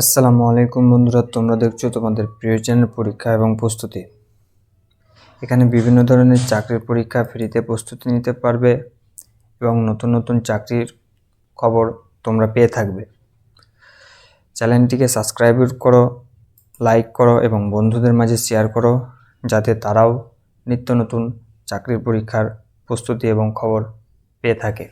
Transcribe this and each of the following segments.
আসসালামু আলাইকুম বন্ধুরা, তোমরা দেখছ তোমাদের প্রিয় চ্যানেল পরীক্ষা এবং প্রস্তুতি। এখানে বিভিন্ন ধরনের চাকরির পরীক্ষা ফ্রিতে প্রস্তুতি নিতে পারবে এবং নতুন নতুন চাকরির খবর তোমরা পেয়ে থাকবে। চ্যানেলটিকে সাবস্ক্রাইব করো, লাইক করো এবং বন্ধুদের মাঝে শেয়ার করো, যাতে তারাও নিত্য নতুন চাকরির পরীক্ষার প্রস্তুতি এবং খবর পেয়ে থাকে।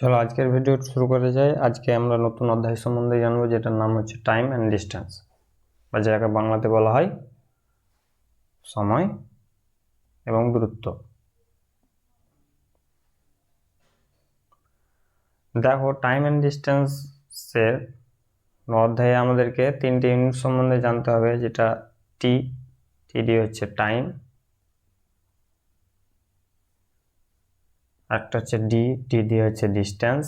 চলো আজকের ভিডিও শুরু করে যাই আজকে আমরা নতুন অধ্যায় সম্বন্ধে জানব, যেটার নাম হচ্ছে টাইম অ্যান্ড ডিস্টেন্স বা যেটাকে বাংলাতে বলা হয় সময় এবং দূরত্ব। দেখো টাইম অ্যান্ড ডিস্টেন্সের অধ্যায়ে আমাদেরকে তিনটে ইউনিট সম্বন্ধে জানতে হবে, যেটা টি টিডি হচ্ছে টাইম একটা হচ্ছে ডি ডি দিয়ে হচ্ছে ডিস্টেন্স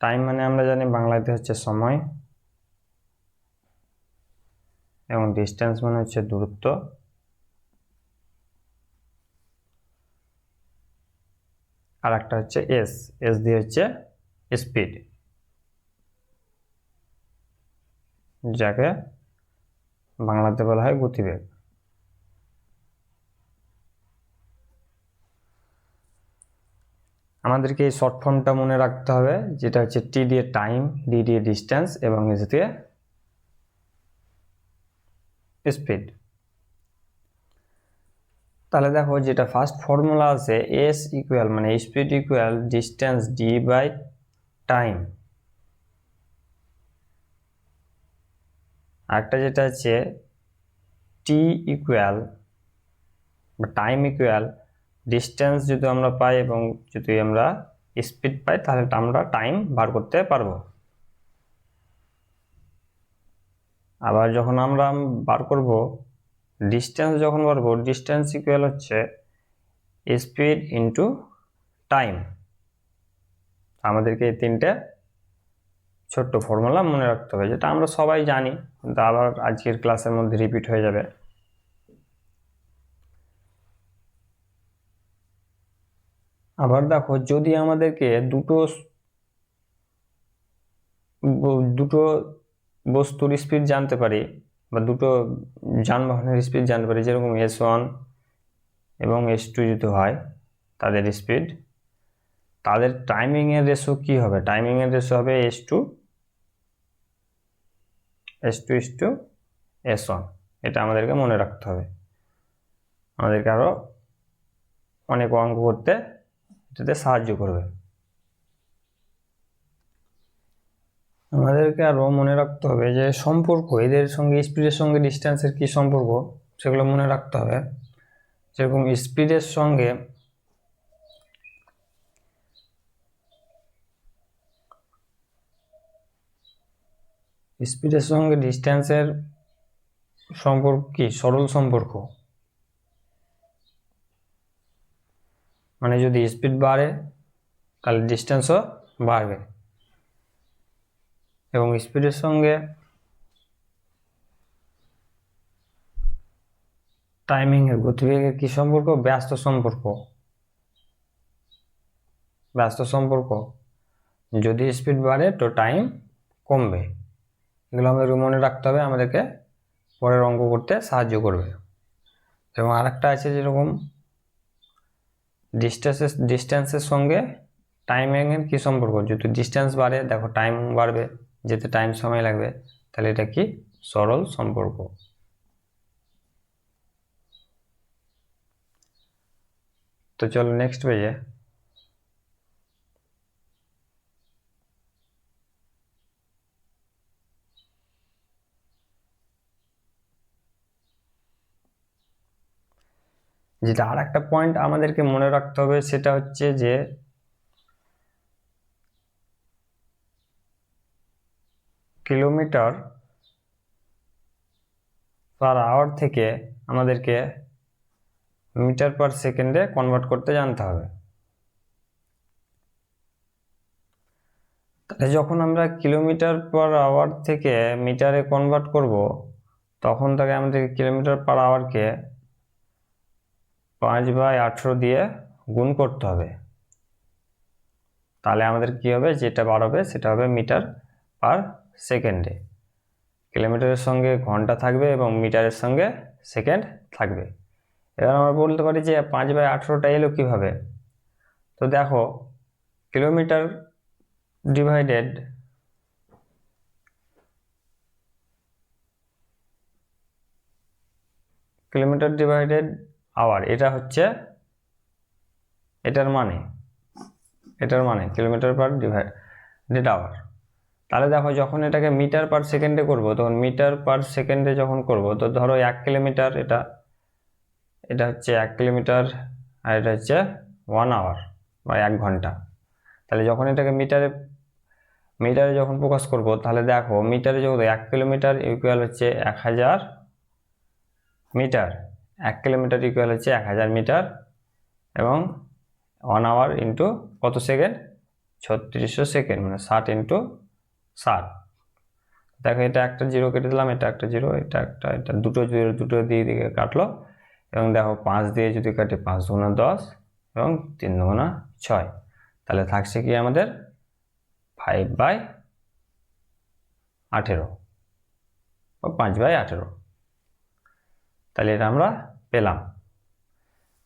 টাইম মানে আমরা জানি বাংলাতে হচ্ছে সময় এবং ডিস্টেন্স মানে হচ্ছে দূরত্ব। আর একটা হচ্ছে এস এস দিয়ে হচ্ছে স্পিড যাকে বাংলাতে বলা হয় গতিবেগ। আমাদেরকে এই শর্ট ফর্মটা মনে রাখতে হবে, যেটা হচ্ছে টি দিয়ে টাইম ডি দিয়ে ডিস্টেন্স এবং এস দিয়ে স্পিড তাহলে দেখো যেটা ফার্স্ট ফর্মুলা আছে এস ইকুয়াল মানে speed equal distance D by time আরেকটা যেটা আছে টি ইকুয়াল বা টাইম ইকুয়াল ডিস্টেন্স যদি আমরা পাই এবং যদি আমরা স্পিড পাই, তাহলে আমরা টাইম বার করতে পারব। আবার যখন আমরা বার করব ডিস্টেন্স যখন বার করব ডিস্টেন্স ইকুয়াল হচ্ছে স্পিড ইন্টু টাইম আমাদেরকে এই তিনটে ছোট্ট ফর্মুলা মনে রাখতে হবে, যেটা আমরা সবাই জানি, কিন্তু আবার আজকের ক্লাসের মধ্যে রিপিট হয়ে যাবে। আবার দেখো, যদি আমাদেরকে দুটো দুটো বস্তুর স্পিড জানতে পারি, বা দুটো যানবাহনের স্পিড জানতে পারি, যেরকম এস ওয়ান এবং এস টু যদি হয়, তাদের স্পিড তাদের টাইমিংয়ের রেশো কী হবে? টাইমিংয়ের রেশো হবে S two S two S two S one এটা আমাদেরকে মনে রাখতে হবে। আমাদেরকে আরও অনেক অঙ্ক করতে এটাতে সাহায্য করবে। আমাদেরকে আরও মনে রাখতে হবে যে সম্পর্ক, এদের সঙ্গে, স্পিডের সঙ্গে ডিস্টেন্সের কী সম্পর্ক, সেগুলো মনে রাখতে হবে। যেরকম স্পিডের সঙ্গে স্পিডের সঙ্গে ডিস্টেন্সের সম্পর্ক কি? সরল সম্পর্ক? মানে যদি স্পিড বাড়ে, তাহলে ডিস্টেন্সও বাড়বে। এবং স্পিডের সঙ্গে টাইমিংয়ের গতিবেগের কী সম্পর্ক? ব্যস্ত সম্পর্ক। ব্যস্ত সম্পর্ক। যদি স্পিড বাড়ে, তো টাইম কমবে। এগুলো আমাদেরকে মনে রাখতে হবে, আমাদেরকে পরের অঙ্ক করতে সাহায্য করবে। এবং আরেকটা আছে যেরকম ডিস্টেন্সের ডিস্টেন্সের সঙ্গে টাইমিংয়ের কী সম্পর্ক? যদি ডিস্টেন্স বাড়ে, দেখো টাইম বাড়বে, যেতে টাইম সময় লাগবে, তাহলে এটা কি? সরল সম্পর্ক। তো চলো নেক্সট পেজে যেটা আর একটা পয়েন্ট আমাদেরকে মনে রাখতে হবে সেটা হচ্ছে যে কিলোমিটার পার আওয়ার থেকে আমাদেরকে মিটার পার সেকেন্ডে কনভার্ট করতে জানতে হবে। তাহলে যখন আমরা কিলোমিটার পার আওয়ার থেকে মিটারে কনভার্ট করব, তখন তাকে আমাদের কিলোমিটার পার আওয়ারকে পাঁচ বাই আঠেরো দিয়ে গুণ করতে হবে। তাহলে আমাদের কি হবে? যেটা বার হবে, সেটা হবে মিটার পার সেকেন্ডে। কিলোমিটারের সঙ্গে ঘণ্টা থাকবে এবং মিটারের সঙ্গে সেকেন্ড থাকবে। এবার আমরা বলতে পারি যে পাঁচ বাই আঠেরোটা এলো কীভাবে? তো দেখো, kilometre divided kilometre divided hour, এটা হচ্ছে এটার মানে এটার মানে কিলোমিটার পার ডিভাইডেড আওয়ার তাহলে দেখো, যখন এটাকে মিটার পার সেকেন্ডে করব, তখন মিটার পার সেকেন্ডে যখন করব, তো ধরো এক কিলোমিটার এটা এটা হচ্ছে এক কিলোমিটার আর এটা হচ্ছে ওয়ান আওয়ার বা এক ঘণ্টা। তাহলে যখন এটাকে মিটারে মিটারে যখন প্রকাশ করব, তাহলে দেখো মিটারে যখন এক কিলোমিটার ইকুয়াল হচ্ছে এক হাজার মিটার এক কিলোমিটার ইকুয়াল হচ্ছে এক হাজার মিটার এবং ওয়ান আওয়ার ইন্টু কত সেকেন্ড ছত্রিশশো সেকেন্ড মানে ষাট ইন্টু ষাট। দেখো, এটা একটা জিরো কেটে দিলাম, এটা একটা জিরো এটা একটা, এটা দুটো জিরো দুটো দিয়ে দিকে কাটলো। এবং দেখো, পাঁচ দিয়ে যদি কাটে পাঁচ দুগুণা দশ এবং তিন দুগুণা ছয়, তাহলে থাকছে কি আমাদের ফাইভ বাই আঠেরো। ও, পাঁচ বাই আঠেরো। তাহলে এটা আমরা পেলাম।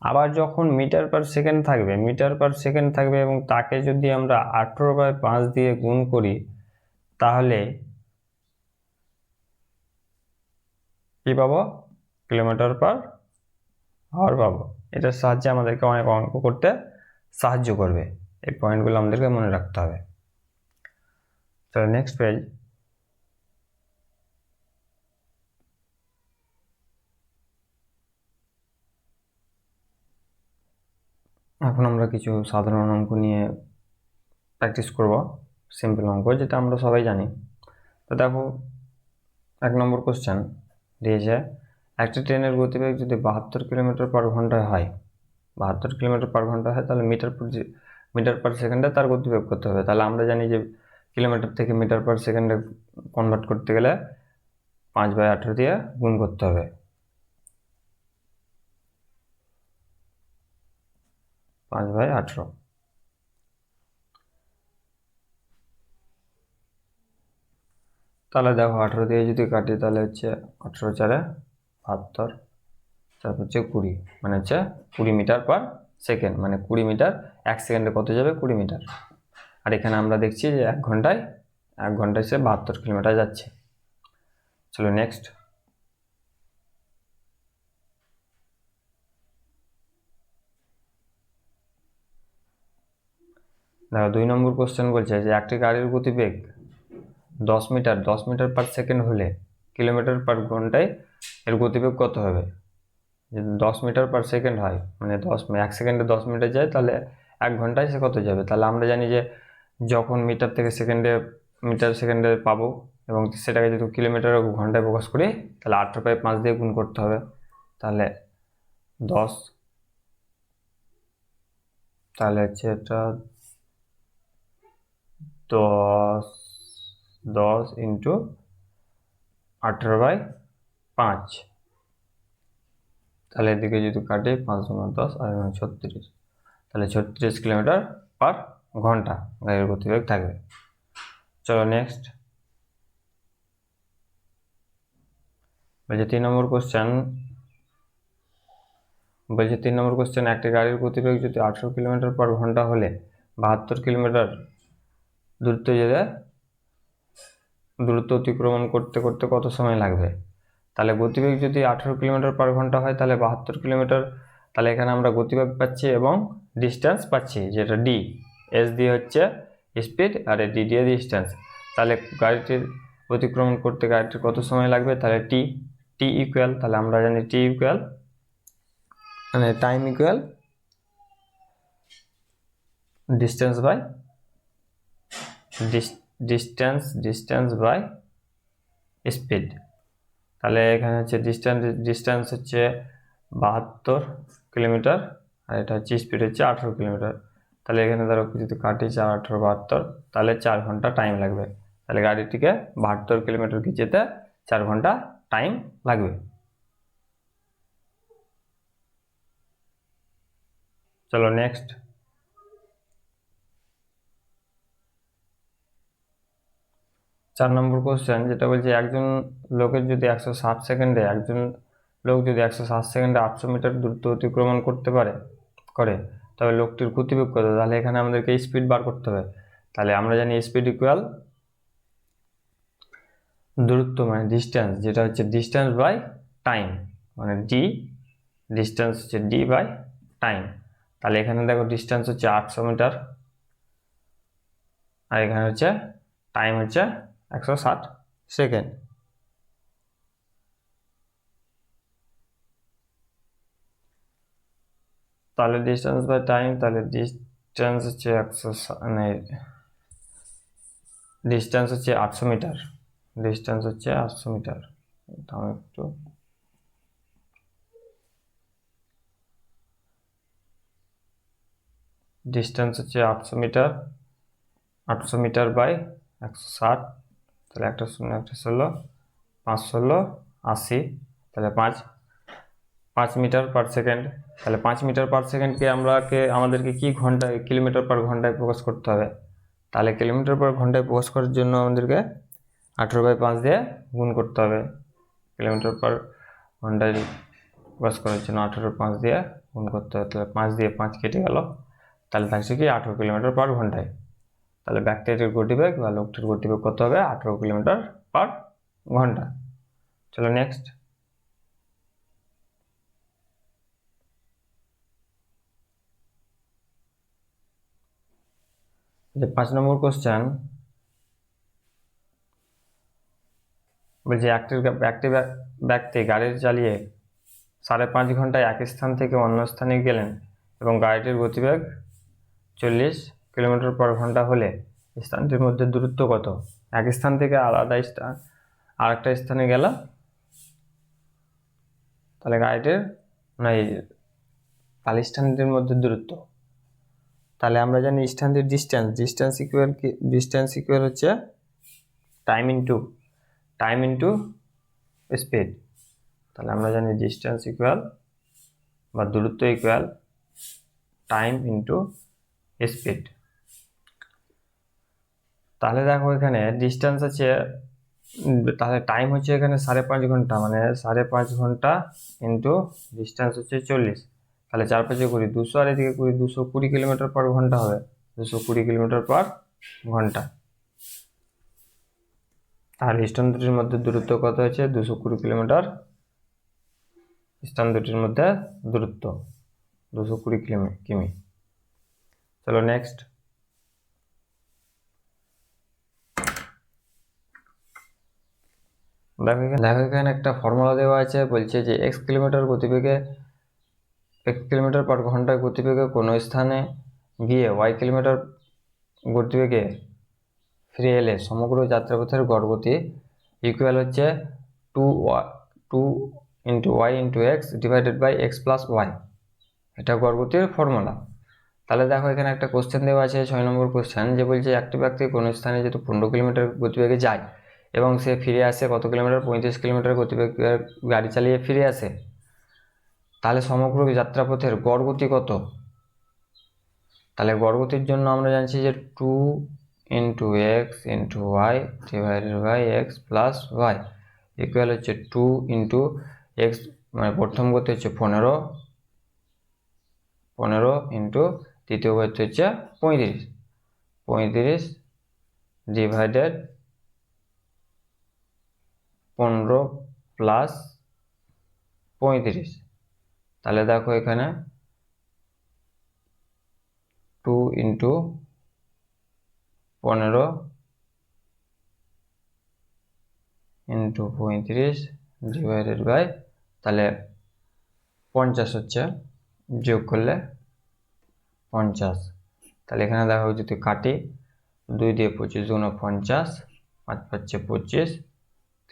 আবার যখন মিটার পার সেকেন্ড থাকবে, মিটার পার সেকেন্ড থাকবে এবং তাকে যদি আমরা আঠেরো বাই পাঁচ দিয়ে গুণ করি, তাহলে কি পাবো? কিলোমিটার পার আওয়ার পাবো। এটার সাহায্যে আমাদেরকে অনেক অঙ্ক করতে সাহায্য করবে। এই পয়েন্টগুলো আমাদেরকে মনে রাখতে হবে। তাহলে নেক্সট পেজ এখন আমরা কিছু সাধারণ অঙ্ক নিয়ে প্র্যাকটিস করব। সিম্পল অঙ্ক, যেটা আমরা সবাই জানি। তো দেখো, এক নম্বর কোশ্চেন দিয়েছে, একটি ট্রেনের গতিবেগ যদি বাহাত্তর কিলোমিটার পার ঘন্টায় হয়, বাহাত্তর কিলোমিটার পার ঘণ্টা হয়, তাহলে মিটার পার মিটার পার সেকেন্ডে তার গতিবেগ করতে হবে? তাহলে আমরা জানি যে, কিলোমিটার থেকে মিটার পার সেকেন্ডে কনভার্ট করতে গেলে পাঁচ বাই আঠেরো দিয়ে গুণ করতে হবে। পাঁচ বাই আঠেরো। তাহলে দেখো আঠেরো দিয়ে যদি কাটি, তাহলে হচ্ছে আঠেরো চারে বাহাত্তর, তারপর হচ্ছে কুড়ি মানে হচ্ছে কুড়ি মিটার পার সেকেন্ড মানে কুড়ি মিটার এক সেকেন্ডে কত যাবে? কুড়ি মিটার। আর এখানে আমরা দেখছি যে এক ঘন্টায় এক ঘন্টায় সে বাহাত্তর কিলোমিটার যাচ্ছে। চলো নেক্সট দেখো দুই নম্বর কোশ্চেন বলছে যে একটি গাড়ির গতিবেগ দশ মিটার দশ মিটার পার সেকেন্ড হলে কিলোমিটার পার ঘন্টায় এর গতিবেগ কত হবে? যদি দশ মিটার পার সেকেন্ড হয় মানে দশ, এক সেকেন্ডে দশ মিটার যায়, তাহলে এক ঘন্টায় সে কত যাবে? তাহলে আমরা জানি যে যখন মিটার থেকে সেকেন্ডে মিটার সেকেন্ডে পাবো এবং সেটাকে যদি কিলোমিটার ঘন্টায় প্রকাশ করি, তাহলে আঠেরো পাই পাঁচ দিয়ে গুণ করতে হবে। তাহলে দশ, তাহলে হচ্ছে এটা দশ দশ ইন্টু আঠেরো বাই পাঁচ। তাহলে এদিকে যদি কাটে পাঁচ গুণ দশ, আর ছত্রিশ। তাহলে ছত্রিশ কিলোমিটার পার ঘণ্টা গাড়ির গতিবেগ থাকবে। চলো নেক্সট বলছে তিন নম্বর কোশ্চেন বলছে তিন নম্বর কোশ্চেন একটি গাড়ির গতিবেগ যদি আঠেরো কিলোমিটার পার ঘণ্টা হলে বাহাত্তর কিলোমিটার দূরত্ব যেতে দূরত্ব অতিক্রমণ করতে করতে কত সময় লাগবে? তাহলে গতিবেগ যদি আঠেরো কিলোমিটার পার ঘণ্টা হয়, তাহলে বাহাত্তর কিলোমিটার, তাহলে এখানে আমরা গতিবেগ পাচ্ছি এবং ডিস্টেন্স পাচ্ছি, যেটা ডি এস দিয়ে হচ্ছে স্পিড আর এ ডি দিয়ে ডিস্টেন্স তাহলে গাড়িটির অতিক্রমণ করতে গাড়িটির কত সময় লাগবে? তাহলে টি টি ইকুয়াল তাহলে আমরা জানি টি ইকুয়াল মানে time equal distance by distance distance by speed তাহলে এখানে হচ্ছে ডিস্টেন্স ডিস্টেন্স হচ্ছে বাহাত্তর কিলোমিটার আর এটা হচ্ছে স্পিড হচ্ছে আঠেরো কিলোমিটার। তাহলে এখানে ধরো যদি কাটি চার আঠেরো, বাহাত্তর, তাহলে চার ঘণ্টা টাইম লাগবে। তাহলে গাড়িটিকে বাহাত্তর কিলোমিটারকে যেতে চার ঘণ্টা টাইম লাগবে। চলো নেক্সট চার নম্বর কোশ্চেন যেটা বলছে, একজন লোকের যদি একশো ষাট সেকেন্ডে একজন লোক যদি একশো ষাট সেকেন্ডে আটশো মিটার দূরত্ব অতিক্রমণ করতে পারে, করে তবে লোকটির গতিবেগ কত? তাহলে এখানে আমাদেরকে স্পিড বার করতে হবে। তাহলে আমরা জানি স্পিড ইকুয়াল দূরত্ব মানে ডিস্টেন্স যেটা হচ্ছে ডিস্টেন্স বাই টাইম মানে ডি ডিস্টেন্স হচ্ছে ডি বাই টাইম তাহলে এখানে দেখো ডিস্টেন্স হচ্ছে আটশো মিটার আর এখানে হচ্ছে টাইম হচ্ছে একশো ষাট। সেকেন্ড। তাহলে ডিস্টেন্স বাই টাইম তাহলে ডিস্টেন্স হচ্ছে একশো মানে ডিস্টেন্স হচ্ছে আটশো মিটার। ডিস্টেন্স হচ্ছে আটশো মিটার। তাও একটু ডিস্টেন্স হচ্ছে আটশো মিটার। আটশো মিটার বাই একশো ষাট। তাহলে একটা শূন্য, একটা ষোলো, পাঁচ ষোলো, আশি, তাহলে পাঁচ। পাঁচ মিটার পার সেকেন্ড তাহলে পাঁচ মিটার পার সেকেন্ডকে আমরাকে, আমাদেরকে কি ঘন্টায়, কিলোমিটার পার ঘন্টায় প্রকাশ করতে হবে? তাহলে কিলোমিটার পার ঘন্টায় প্রকাশ করার জন্য আমাদেরকে আঠেরো বাই পাঁচ দিয়ে গুণ করতে হবে। কিলোমিটার পার ঘন্টায় প্রকাশ করার জন্য আঠেরো পাঁচ দিয়ে গুণ করতে হবে। তাহলে পাঁচ দিয়ে পাঁচ কেটে গেল। তাহলে থাকছে কি আঠেরো কিলোমিটার পার ঘন্টায়। তাহলে ব্যাকটেরিয়ার গতিবেগ বা লোকটির গতিবেগ কত হবে? আঠেরো কিলোমিটার পার ঘণ্টা। চলো নেক্সট যে পাঁচ নম্বর কোশ্চেন বলছে একটি একটি ব্যা- ব্যক্তি গাড়ি চালিয়ে সাড়ে পাঁচ ঘন্টায় এক স্থান থেকে অন্য স্থানে গেলেন এবং গাড়িটির গতিবেগ চল্লিশ কিলোমিটার পার ঘণ্টা হলে স্থানটির মধ্যে দূরত্ব কত? এক স্থান থেকে আলাদা স্থান, আরেকটা স্থানে গেল। তাহলে গাড়িটির মানে তাহলে স্থানটির মধ্যে দূরত্ব। তাহলে আমরা জানি স্থানটির ডিস্টেন্স ডিস্টেন্স ইকুয়াল কি ডিস্টেন্স ইকুয়াল হচ্ছে time into time into speed তাহলে আমরা জানি ডিস্টেন্স ইকুয়াল বা দূরত্ব ইকুয়াল টাইম ইনটু স্পিড তাহলে দেখো এখানে ডিস্টেন্স আছে তাহলে টাইম হচ্ছে এখানে সাড়ে পাঁচ ঘণ্টা মানে সাড়ে পাঁচ ঘণ্টা ইন্টু ডিস্টেন্স হচ্ছে চল্লিশ। তাহলে চার পাঁচে কুড়ি, দুশো আর এদিকে কুড়ি, দুশো কুড়ি কিলোমিটার পার ঘণ্টা হবে। দুশো কুড়ি কিলোমিটার পার ঘণ্টা। তাহলে স্থান দুটির মধ্যে দূরত্ব কত হচ্ছে? দুশো কুড়ি কিলোমিটার স্থান দুটির মধ্যে দূরত্ব। দুশো কুড়ি কিমি কিমি। চলো নেক্সট দেখো এখানে একটা ফর্মুলা দেওয়া আছে, বলছে যে এক্স কিলোমিটার গতিবেগে এক কিলোমিটার পার ঘণ্টার গতিবেগে কোনো স্থানে গিয়ে ওয়াই কিলোমিটার গতিবেগে ফিরে এলে সমগ্র যাত্রাপথের গড় গতি ইকুয়াল হচ্ছে two two into Y into X divided by X plus Y এটা গড় গতির ফর্মুলা তাহলে দেখো এখানে একটা কোশ্চেন দেওয়া আছে, ছয় নম্বর কোশ্চেন যে বলছে একটি ব্যক্তি কোনো স্থানে যেহেতু পনেরো কিলোমিটার গতিবেগে যায় এবং সে ফিরে আসে কত কিলোমিটার? পঁয়ত্রিশ কিলোমিটার গতিবেগে গাড়ি চালিয়ে ফিরে আসে। তাহলে সমগ্র যাত্রাপথের গড় গতি কত? তাহলে গড় গতির জন্য আমরা জানছি যে two into X into Y divided by X plus Y equal হচ্ছে টু ইন্টু এক্স মানে প্রথম গতি হচ্ছে পনেরো পনেরো ইন্টু তৃতীয় গতি হচ্ছে পঁয়ত্রিশ। পঁয়ত্রিশ ডিভাইডেড পনেরো প্লাস পঁয়ত্রিশ। তাহলে দেখো এখানে টু ইন্টু পনেরো ইন্টু পঁয়ত্রিশ ডিভাইডেড বাই তাহলে পঞ্চাশ হচ্ছে, যোগ করলে পঞ্চাশ। তাহলে এখানে দেখো যদি কাটি, দুই দিয়ে পঁচিশ, দুগুণ পঞ্চাশ, পাঁচ পাচ্ছে পঁচিশ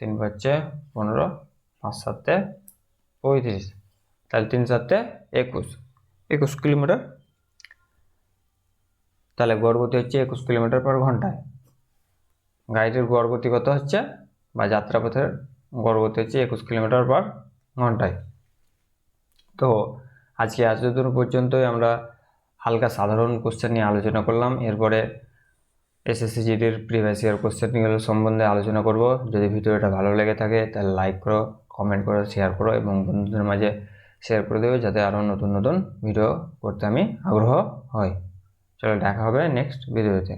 তিন পাচ্ছে পনেরো, পাঁচ সাতে পঁয়ত্রিশ। তাহলে তিন সাতে একুশ। একুশ কিলোমিটার। তাহলে গতি হচ্ছে একুশ কিলোমিটার পার ঘন্টায় গাড়িটির গড় কত হচ্ছে? বা যাত্রাপথের গতি হচ্ছে একুশ কিলোমিটার পার ঘন্টায়। তো আজকে এতদূর পর্যন্তই আমরা হালকা সাধারণ কোশ্চেন নিয়ে আলোচনা করলাম। এরপরে এসএসসি জিডির প্রিভিয়াস ইয়ার কোশ্চেনগুলো সম্বন্ধে আলোচনা করব। যদি ভিডিওটা ভালো লেগে থাকে, তাহলে লাইক করো কমেন্ট করো শেয়ার করো এবং বন্ধুদের মাঝে শেয়ার করে দেবে যাতে আরও নতুন নতুন ভিডিও করতে আমি আগ্রহ হই চলো, দেখা হবে নেক্সট ভিডিওতে